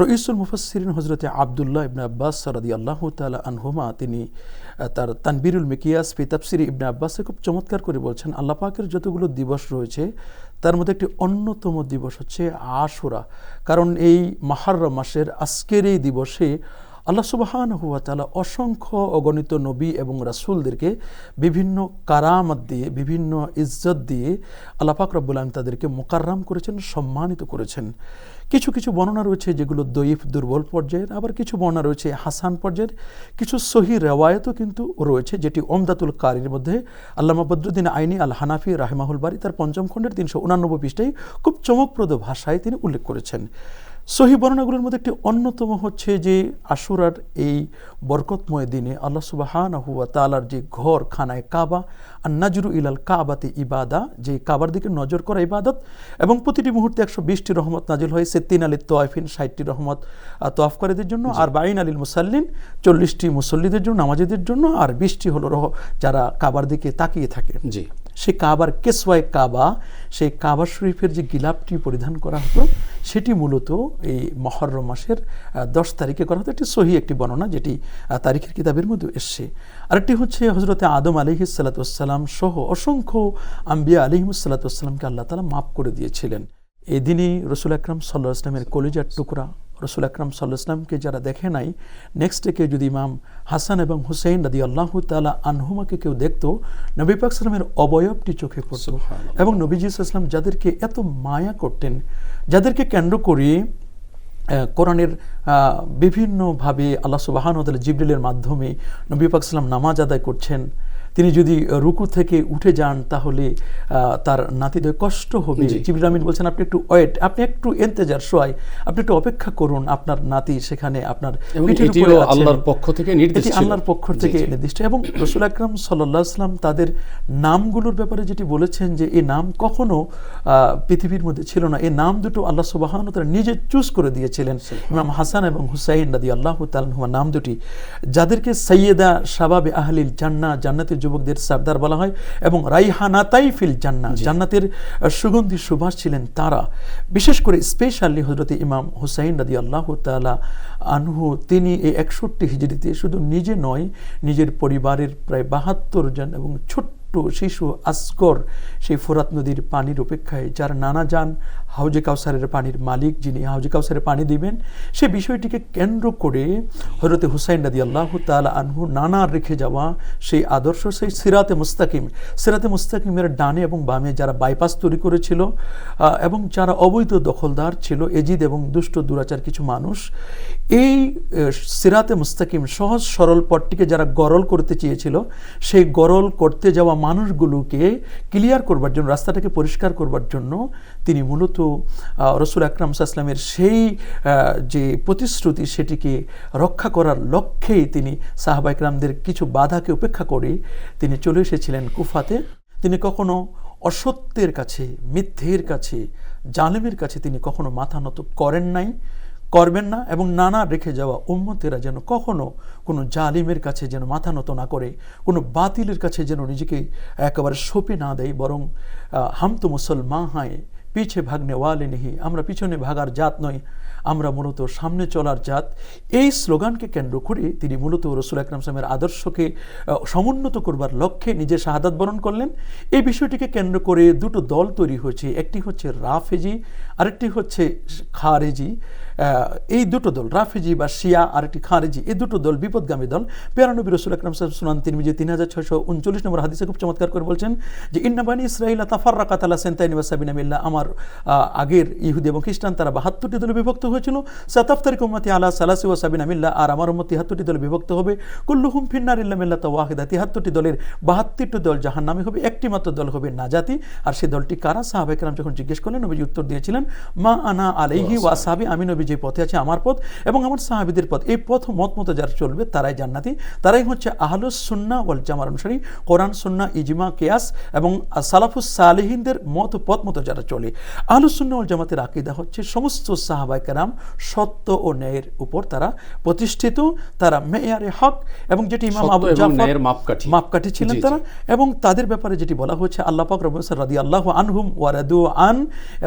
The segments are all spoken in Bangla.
রইসুল মুফাসসিরিন হজরতে আবদুল্লাহ ইবনে আব্বাস সরাদি আল্লাহ তালা আনহুমা, তিনি তার তানবিরুল মিকিয়াস ফি তাফসিরি ইবনে আব্বাসে খুব চমৎকার করে বলছেন, আল্লাহ পাকের যতগুলো দিবস রয়েছে, তার মধ্যে একটি অন্যতম দিবস হচ্ছে আশুরা। কারণ এই মাহার মাসের আজকের এই দিবসে আল্লাহ সুবাহান হুয়া তালা অসংখ্য অগণিত নবী এবং রাসূলদেরকে বিভিন্ন কারামত দিয়ে, বিভিন্ন ইজ্জত দিয়ে আল্লাহ পাক রব্বুল আলম তাদেরকে মোকাররাম করেছেন, সম্মানিত করেছেন। কিছু কিছু বর্ণনা রয়েছে যেগুলো দইফ দুর্বল পর্যায়ের, আবার কিছু বর্ণনা রয়েছে হাসান পর্যায়ের, কিছু সহি রেওয়ায়তও কিন্তু রয়েছে যেটি ওমদাতুল কারির মধ্যে আল্লামা বদরুদ্দিন আইনি আল হানাফি রাহেমাহুল বাড়ি তার পঞ্চম খণ্ডের তিনশো উনানব্বই পৃষ্ঠায় খুব চমকপ্রদ ভাষায় তিনি উল্লেখ করেছেন। সহি বর্ণনাগুলোর মধ্যে একটি অন্যতম হচ্ছে যে আশুরার এই বরকতময় দিনে আল্লাহ সুবাহান হুয়া তালার যে ঘর খানায় কাবা আর নাজরু ইলাল কাবাতে ইবাদা যে কাবার দিকে নজর করা ইবাদত এবং প্রতিটি মুহূর্তে একশো বিশটি রহমত নাজিল হয় সেত্তিন আলী তোয়াফিন ষাটটি রহমত তোয়াফকারীদের জন্য আর বাইন আলীল মুসাল্লিন চল্লিশটি মুসল্লিদের জন্য নামাজিদের জন্য আর বিশটি হলো রহ যারা কাবার দিকে তাকিয়ে থাকে। জি। সে কাবার কেসওয়ায় কাবা, সেই কাবা শরীফের যে গিলাপটি পরিধান করা হতো, সেটি মূলত এই মহরম মাসের দশ তারিখে করা হতো। একটি সহি একটি বর্ণনা যেটি তারিখের কিতাবের মধ্যে এসছে। আরেকটি হচ্ছে হজরতে আদম আলিহি আলিহিসাল্লাতাম সহ অসংখ্য আম্বিয়া আলিহিমসাল্লাতামকে আল্লাহ তালা মাফ করে দিয়েছিলেন। এই দিনই রসুল আকরাম সাল্লাহ ইসলামের কলিজার টুকরা রসুল আকরাম সাল্লাহ ইসলামকে যারা দেখে নাই নেক্সট ডে কেউ যদি ইমাম হাসান এবং হুসেইন রাদি আল্লাহ তালা আনহুমাকে কেউ দেখতো নবী পাক সালামের অবয়বটি চোখে পড়তো। এবং নবীজি ইসলাম যাদেরকে এত মায়া করতেন যাদেরকে কেন্দ্র করে কোরআনের বিভিন্নভাবে আল্লাহ সুবাহান জিবরিলের মাধ্যমে নবী পাক সাল্লাম নামাজ আদায় করছেন তিনি যদি রুকু থেকে উঠে যান তাহলে তার নাতিদের কষ্ট হবে। জি। আমিন বলছেন আপনি একটু ওয়েট আপনি একটু এন্তেজার সোয়াই আপনি একটু অপেক্ষা করুন আপনার নাতি সেখানে আপনার পিঠের উপরে আল্লাহর পক্ষ থেকে নির্দেশ আল্লাহর পক্ষ থেকে নির্দিষ্ট। এবং রসুল আকরাম সাল্লাহ আসলাম তাদের নামগুলোর ব্যাপারে যেটি বলেছেন যে এই নাম কখনো আহ, পৃথিবীর মধ্যে ছিল না। এই নাম দুটো আল্লাহ সুবাহান তারা নিজে চুজ করে দিয়েছিলেন। ইমাম হাসান এবং হুসাইন রাদি আল্লাহ তালহুমা নাম দুটি যাদেরকে সৈয়দা শাবাবে আহলিল জান্না জান্নাতের যুবকদের সর্দার বলা হয় এবং রাইহানাতাই ফিল জান্না জান্নাতের সুগন্ধি সুভাষ ছিলেন তারা। বিশেষ করে স্পেশালি হজরত ইমাম হুসাইন রাদি আল্লাহ তালা আনহু তিনি এই একষট্টি হিজড়িতে শুধু নিজে নয় নিজের পরিবারের প্রায় বাহাত্তর জন এবং ছোট্ট শিশু আসগর সেই ফোরাত নদীর পানির অপেক্ষায় যার নানা যান হাউজে কাউসারের পানির মালিক যিনি হাউজে কাউসারের পানি দিবেন, সে বিষয়টিকে কেন্দ্র করে হজরতে হুসাইন রাদি আল্লাহ তালা আনহু নানা রেখে যাওয়া সেই আদর্শ সেই সিরাতে মুস্তাকিম, সিরাতে মুস্তাকিমের ডানে এবং বামে যারা বাইপাস তৈরি করেছিল এবং যারা অবৈধ দখলদার ছিল, এজিদ এবং দুষ্ট দুরাচার কিছু মানুষ, এই সিরাতে মুস্তাকিম সহজ সরল পথটিকে যারা গরল করতে চেয়েছিল, সেই গরল করতে যাওয়া মানুষগুলোকে ক্লিয়ার করবার জন্য, রাস্তাটাকে পরিষ্কার করবার জন্য তিনি মূলত রসুল আকরাম সাল্লামের সেই যে প্রতিশ্রুতি সেটিকে রক্ষা করার লক্ষ্যেই তিনি সাহাবা ইকরামদের কিছু বাধাকে উপেক্ষা করে তিনি চলে এসেছিলেন কুফাতে। তিনি কখনো অসত্যের কাছে, মিথ্যের কাছে, জালেমের কাছে তিনি কখনো মাথা নত করেন নাই। করবেন না এবং নানা রেখে যাওয়া উম্মতেরা যেন কখনো কোনো জালিমের কাছে যেন মাথা নত না করে কোনো বাতিলের কাছে যেন নিজেকে একেবারে সঁপে না দেয় বরং আহ, হাম তো মুসলমান হায় পিছে ভাগনে ওয়ালে নেহি আমরা পিছনে ভাগার জাত নয় আমরা মূলত সামনে চলার জাত। এই স্লোগানকে কেন্দ্র করে তিনি মূলত রসুল আকরাম সামের আদর্শকে সমুন্নত করবার লক্ষ্যে নিজের শাহাদাত বরণ করলেন। এই বিষয়টিকে কেন্দ্র করে দুটো দল তৈরি হয়েছে একটি হচ্ছে রাফেজি আরেকটি হচ্ছে খারেজি। এই দুটো দল, রাফেজি বা শিয়া আরেকটি খারেজি, এই দুটো দল বিপদগামী দল। পেয়ারানবী রসুল আকরাম সাহেব সুনান তিনি যে তিন হাজার ছয়শো উনচল্লিশ নম্বর হাদিসে খুব চমৎকার করে বলছেন যে ইন্নাবানি ইসরাইল তাফার রাকাতালা সেন্তাইনি ওয়াসাবিনা মিল্লা আমার আগের ইহুদি এবং খ্রিস্টান, তারা বাহাত্তরটি দলে বিভক্ত হয়েছিল। সাতাফতারিক উম্মতি আলা সালাসি ওয়াসাবিনা মিল্লা আর আমার উম্মত তিহাত্তরটি দলে বিভক্ত হবে। কুল্লুহুম ফিন্নার ইল্লা মিল্লা ওয়াহিদা তিহাত্তরটি দলের বাহাত্তরটি দল জাহান নামে হবে। একটি মাত্র দল হবে নাজাতি। আর সেই দলটি কারা? সাহাবেকরাম যখন জিজ্ঞেস করলেন, নবীজি উত্তর দিয়েছিলেন, মা আনা আলাইহি ওয়া সাহাবি আমি নবী যে পথে আছে আমার পথ এবং আমার সাহাবিদের পথ। এই পথ মত মতো যারা চলবে তারাই জান্নাতি। তারাই হচ্ছে আহলুস সুন্না ওয়াল জামার অনুসারী। কোরআন সুন্না ইজমা কেয়াস এবং সালাফুস সালেহিনদের মত পথ মতো যারা চলে। আহলুস সুন্না ওয়াল জামাতের আকিদা হচ্ছে সমস্ত সাহাবাই কারাম সত্য ও ন্যায়ের উপর তারা প্রতিষ্ঠিত। তারা মেয়ারে হক এবং যেটি ইমাম আবু জাফর মাপকাঠি। মাপকাঠি ছিলেন। তারা। এবং তাদের ব্যাপারে যেটি বলা হচ্ছে আল্লাহ পাক রব্বুল রাদি আল্লাহ আনহুম ওয়ারাদু আন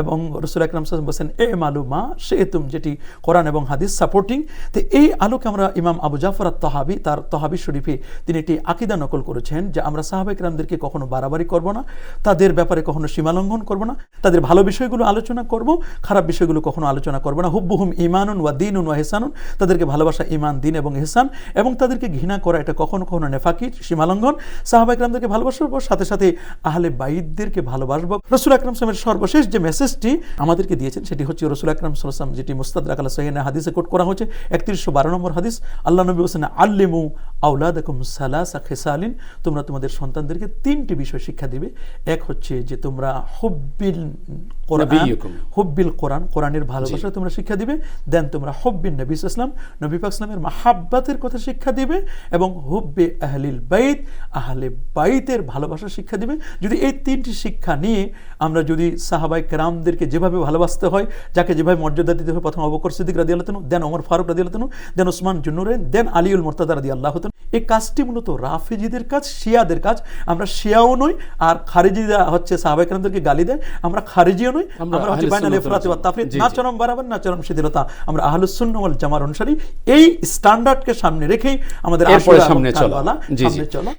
এবং রসুল আকরাম সাল্লাল্লাহু আলাইহি ওয়াসাল্লাম বলেন এ মালুমা সে তুম যেটি যেটি কোরআন এবং হাদিস সাপোর্টিং তো এই আলোকে আমরা ইমাম আবু জাফর তহাবি তার তহাবি শরীফে তিনি একটি আকিদা নকল করেছেন যে আমরা সাহাবাইক রামদেরকে কখনো বাড়াবাড়ি করব না, তাদের ব্যাপারে কখনো সীমালঙ্ঘন করব না, তাদের ভালো বিষয়গুলো আলোচনা করব, খারাপ বিষয়গুলো কখনো আলোচনা করব না, হুব্বুহুম ইমানুন ওয়া দিনুন ওয়া হেসানুন তাদেরকে ভালোবাসা ইমান দিন এবং হেসান এবং তাদেরকে ঘৃণা করা এটা কখনো কখনো নেফাকি সীমালঙ্ঘন সাহাবাইক রামদেরকে ভালোবাসবো সাথে সাথে আহলে বাইদদেরকে ভালোবাসবো। রসুল আকরাম সালামের সর্বশেষ যে মেসেজটি আমাদেরকে দিয়েছেন, সেটি হচ্ছে রসুল আকরাম সাল্লাম যেটি মুস্তাদ রাখাল সহিনা হাদিসে কোট করা হয়েছে। একত্রিশশো বারো নম্বর হাদিস, আল্লাহ নবী হোসেন আল্লিমু আউলাদাকুম সালাসা খেসালিন তোমরা তোমাদের সন্তানদেরকে তিনটি বিষয় শিক্ষা দিবে। এক হচ্ছে যে তোমরা হুব্বিল কোরআন। হুব্বিল কোরআন কোরআনের ভালোবাসা তোমরা শিক্ষা দিবে। দেন তোমরা হুব্বিন নবী ইসলাম নবী পাক ইসলামের মাহাব্বাতের কথা শিক্ষা দিবে এবং হুব্বে আহলিল বাইত আহলে বাইতের ভালোবাসা শিক্ষা দিবে। যদি এই তিনটি শিক্ষা নিয়ে আমরা যদি সাহাবাই কেরামদেরকে যেভাবে ভালোবাসতে হয় যাকে যেভাবে মর্যাদা দিতে হয় প্রথম অবকর সিদ্দিক রাদি আল্লাহ দেন ওমর ফারুক রাদি আল্লাহ দেন ওসমান জুনুরেন দেন আলিউল মোর্তাদা রাদি আল্লাহ এই কাজটি মূলত রাফিজিদের কাজ শিয়াদের কাজ। আমরা শিয়াও নই আর খারেজিরা হচ্ছে সাহাবাইকারদেরকে গালি দেয়। আমরা খারিজিও নই আমরা হচ্ছে বাইনাল তাফরিদ না চরম বরাবর না চরম শিথিলতা। আমরা আহলুস সুন্নাহ ওয়াল জামার অনুসারী। এই স্ট্যান্ডার্ডকে সামনে রেখেই আমাদের আসলে সামনে চলা। জি। সামনে চলা।